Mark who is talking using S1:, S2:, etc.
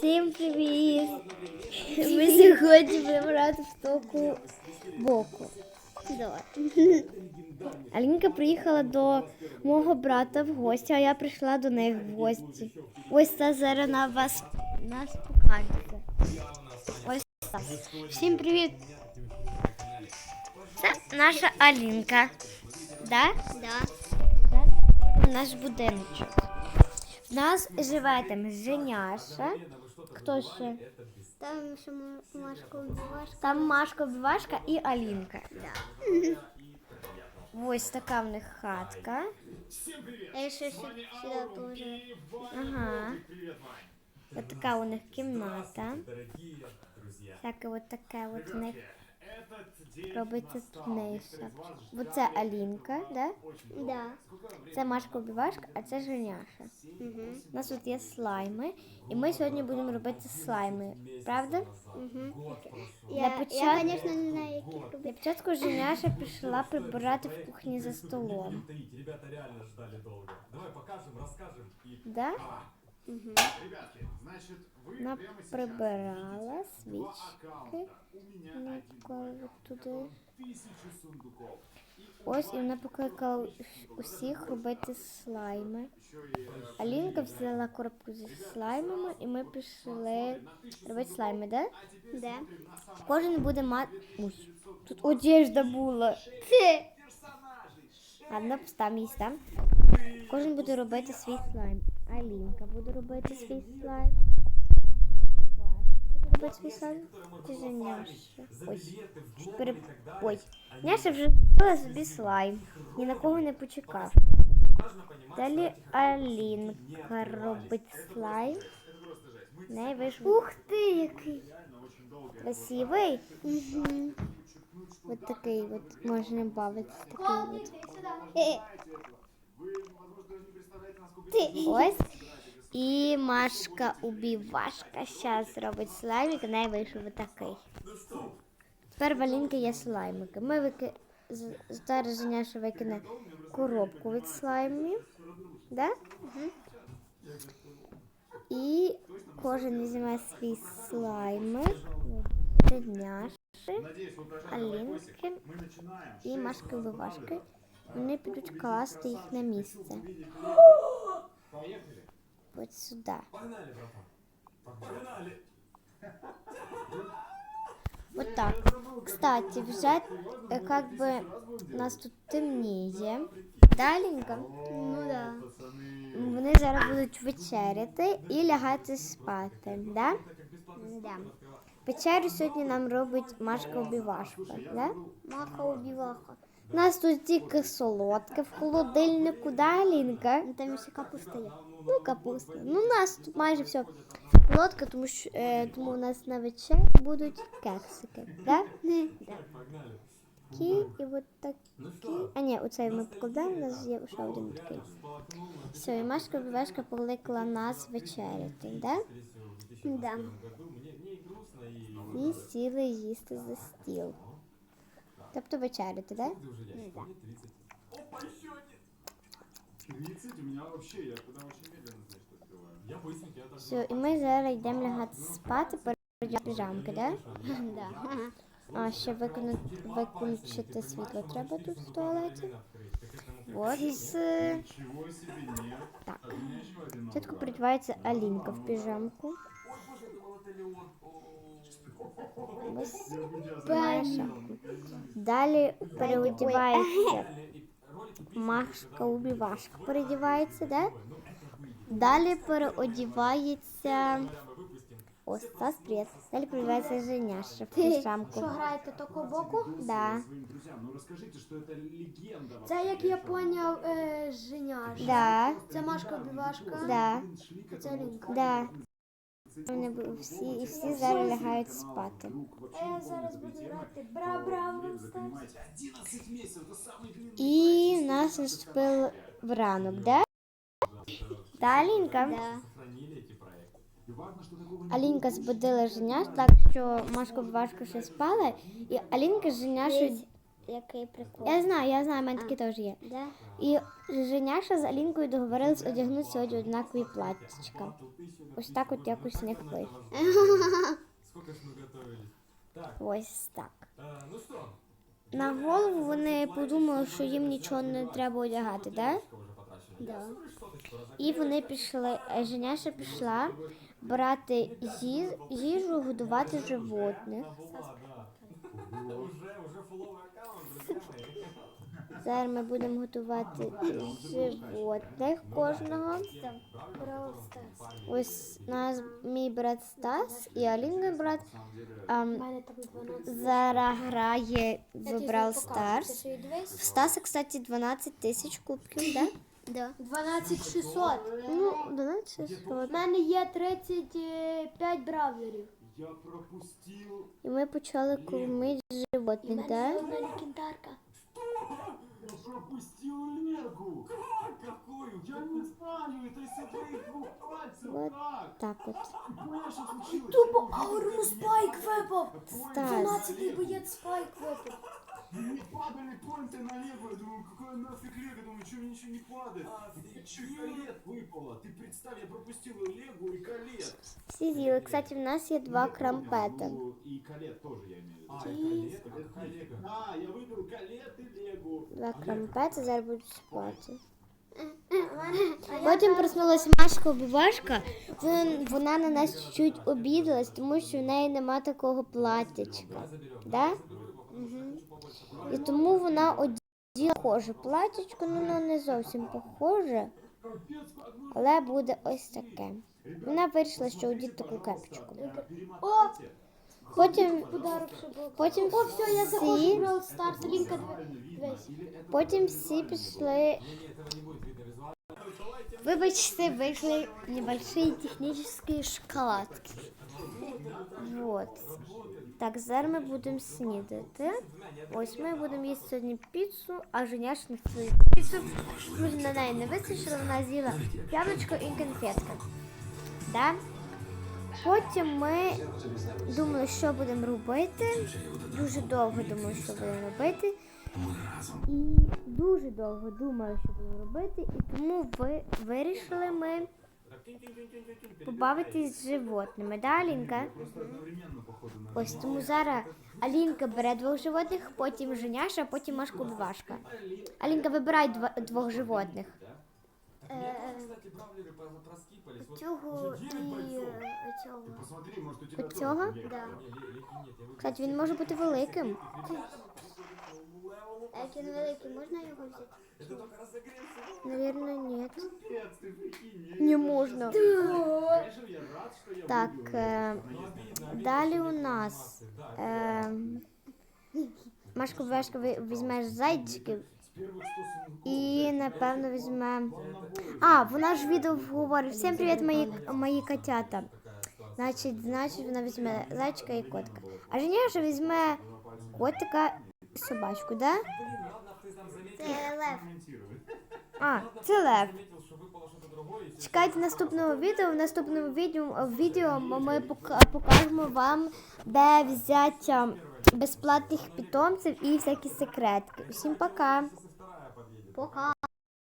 S1: Всім привіт! Ми сьогодні будемо грати в току боку. Алінка приїхала до мого брата в гості, а я прийшла до них в гості. Ось це зараз на вас нас. Ось так. Всім привіт! Це наша Алінка. Да?
S2: Да.
S1: В наш будиночок. В нас живе там Женяша. Хто ще?
S2: Там ще Машка убивашка.
S1: Там Машка Бивашка і Алінка.
S2: Да.
S1: Ось така в них хатка.
S2: Я ще сюди, теж. тоже.
S1: Ага. Ось така у них кімната. Всяке от таке от у них робиться тут нейша. Оце Алінка, да?
S2: Да.
S1: Це Машка Бивашка, а це Женяша.
S2: Угу.
S1: У нас тут є слайми, і ми сьогодні будемо робити слайми. Правда?
S2: Угу.
S1: Для
S2: Я, я, звісно, не знаю, які
S1: Для
S2: робити.
S1: початку Женяша пішла прибирати в кухні за столом.
S3: Ребята реально ждали долго. Давай покажем, расскажем.
S1: Да?
S4: Ребятки, значит, вы
S1: Вона
S4: прямо сейчас
S1: прибирала
S4: два
S1: свічки.
S4: аккаунта. У меня
S1: Вона
S4: один
S1: поклала
S4: аккаунт,
S1: от туди.
S4: котором тысячи сундуков. И
S1: Ось і вона покликала усіх робити слайми.
S4: еще и э,
S1: Алінка взяла коробку зі слаймами, і ми пішли робити слайми, да?
S2: Да.
S1: Кожен буде мати. Ой, тут одежда була. Ти. Ладно, постав їсть там. Кожен буде робити свій слайм. Алінка буде робити свій слайм. Робити свій слайм. Ти же Няша. Ой. Пере... Ой. Няша вже зробила собі слайм. Ні на кого не почекав. Далі Алінка робить слайм. В неї вийшов. Ух ти, який красивий.
S2: Угу.
S1: От такий от можна бавитися. Такий от. Ось. І Машка убівашка зараз робить слаймик, неї вийшов отакий. Тепер в Алінки є слаймики. Ми вики... зараз Женяша викине коробку від слаймів. Да? І кожен візьме свій слаймик.
S4: Прожали
S1: Алінки і Машки убивашки. Вони підуть класти їх на місце.
S4: Поехали.
S1: От сюди.
S3: Погнали, братан. Погнали.
S1: Вот так. Кстати, вже е, как у нас тут темніє. Даленько.
S2: Ну да.
S1: Вони зараз будуть вечеряти і лягати спати. Да?
S2: Да.
S1: Вечерю сьогодні нам робить Машка Обівашка. Да?
S2: Маха убиваха.
S1: У нас тут тільки солодке в холодильнику, да, Лінка?
S2: Ну, Там ще капуста є.
S1: Ну, капуста. Ну, у нас тут майже все солодке, тому що е, тому у нас на вечері будуть кексики. Да?
S2: Да.
S1: Такі і от такі. А ні, оцей ми покладемо, у нас є ще один такий. Все, і Машка Бівешка покликала нас вечеряти, да?
S2: Да.
S1: І сіли їсти за стіл. Тобто вечеряти, да?
S3: Ты уже ящик, мне 30. Опа, еще один.
S4: 30 у меня вообще, я куда очень медленно, значит, открываю.
S3: Я быстренько, я так...
S1: Все, і ми зараз йдемо лягати спати, перейдемо піжамки, да?
S2: Да.
S1: А ще виконати, виключити світло треба тут в туалеті. От. е,
S4: Ничего себе, нет.
S1: Так.
S4: А у меня еще один
S1: Спочатку
S4: набор.
S1: передівається Алінка в піжамку. Ось має шапку. Далі переодівається Машка убівашка переодівається, да? Далі переодівається. Ось Стас, привіт. Далі переодівається Женяша в піжамку.
S2: Що граєте тако боку?
S1: Да.
S2: Це, як я поняв, е, женяш.
S1: Да.
S2: Це Машка убивашка.
S1: Да.
S2: Це Лінка.
S1: Да. Вони бу- всі і всі зараз лягають спати.
S2: Я зараз буду грати бра-бра
S4: Вы понимаете, 11 месяцев, это самый длинный.
S1: І в нас наступив ранок, да? Да, Алінка?
S2: Да.
S3: Сохранили эти проекты.
S4: И важно, что такого не
S1: Алінка збудила Женяш, так що Машка важко ще спала, і Алінка з Женяшою...
S2: Який прикол.
S1: Я знаю, я знаю, в мене такі теж є.
S2: Да?
S1: І Женяша з Алінкою договорились одягнути сьогодні однакові платтячка. Ось так от якось в них вийшло.
S3: Сколько ж мы готовились. Так,
S1: Ось так.
S3: э, ну что?
S1: На голову вони подумали, що їм нічого не треба одягати, да?
S3: Уже потрачено.
S1: Да.
S3: Соточку раз
S1: І вони пішли, е, Женяша пішла брати ї- їжу, годувати животних.
S3: была, да. Уже, уже
S1: Зараз ми будемо готувати животних кожного. Ось нас мій брат Стас і Алінка брат
S2: 12.
S1: зараз грає в Stars.
S2: Ти?
S1: В Стаса, кстати, 12 тисяч кубків, да? Да.
S2: 12 600.
S1: Ну, 12
S2: У мене є 35 бравлерів.
S4: Я пропустил...
S1: І ми почали кормити животних,
S2: мене
S1: да?
S2: легендарка.
S4: Я пропустил Легу!
S3: Какую?
S4: Я не знаю, это из своих двух пальцев,
S1: Вот.
S4: как?
S1: Так от.
S4: Ты понимаешь, что случилось?
S2: Тупо ауру спайк випав.
S1: Стас.
S2: 12 боєць спайк випав.
S4: Не падали поинты на Легу, я думаю, какой нафиг Лего, думаю, что мне ничего не падает. Еще и колет выпало, ты представь, я пропустил и Легу, и колет.
S1: Всі з'їли. Кстати, в нас є два крампети.
S4: Ну, и колет тоже, я имею в
S3: А,
S4: виду.
S3: Лего?
S4: А, я выбил колет и Легу.
S1: Два зараз будуть спати. Потім проснулася Машка Бувашка. Вона, на нас чуть обідалась, тому що в неї нема такого платтячка. Да? І тому вона оділа похоже платтячко, ну воно не зовсім похоже, але буде ось таке. Вона вирішила, що одіти таку кепочку.
S4: перемотайте.
S1: Потім,
S2: подарок, щоб був.
S1: потім
S2: О, все, я заходжу в
S1: всі,
S2: Brawl Stars. Лінка дивись.
S1: потім всі пішли.
S3: Не, не, этого не будет видно визуально.
S1: Вибачте, вийшли небольшие технічні шоколадки. Вот. Так, зараз ми будемо снідати. Ось ми будемо їсти сьогодні піцу, а Женяш на свою піцу. Дуже на неї не вистачило, вона з'їла яблучко і конфетки. Да? Потім ми думали, що будемо робити. Дуже довго думали, що будемо робити. І дуже довго думали, що будемо робити. І тому ви вирішили ми побавитись з животними. Да, Алінка? Ось тому зараз Алінка бере двох животних, потім Женяша, потім Машка Бувашка. Алінка, вибирай двох животних.
S3: Мне тоже, кстати, бравлеры про- проскипались. Вот
S2: Цього
S3: уже
S2: і
S3: девять бойцов.
S2: цього.
S4: Посмотри, может у тебя
S1: От
S4: тоже
S1: цього?
S4: Лего.
S2: Да.
S3: Не, ле- леги нет, я выбрал
S1: Кстати, він може бути великим.
S2: А як він великий, можна його взяти?
S3: Это только разогрелся.
S1: Навірно, ні.
S4: Капец, ты прикинь, я
S1: Не можна.
S4: Конечно, я рад, что я
S1: Так,
S4: выбил.
S1: е,
S3: Ну, обидно, обидно,
S1: далі
S3: что
S1: у
S3: нет
S1: нас.
S3: информации. Да,
S1: Е, Машка Бувашка ви- візьмеш зайчиків
S4: С первых 100 секунд
S1: і, напевно, візьме. А, вона ж відео говорить. Всім привіт, мої, мої котята. Значить, значить, вона візьме зайчика і котика. А Женяша візьме котика і собачку, да?
S3: Блин, ладно, ты там заметил.
S2: Це лев.
S4: комментируй.
S1: А, це лев.
S3: Заметил, что выпало что-то другое. и
S1: Чекайте наступного відео. В наступному відео, відео ми пока- покажемо вам, де взяти а, безплатних питомців і всякі секретки. Усім пока.
S3: 我
S2: 靠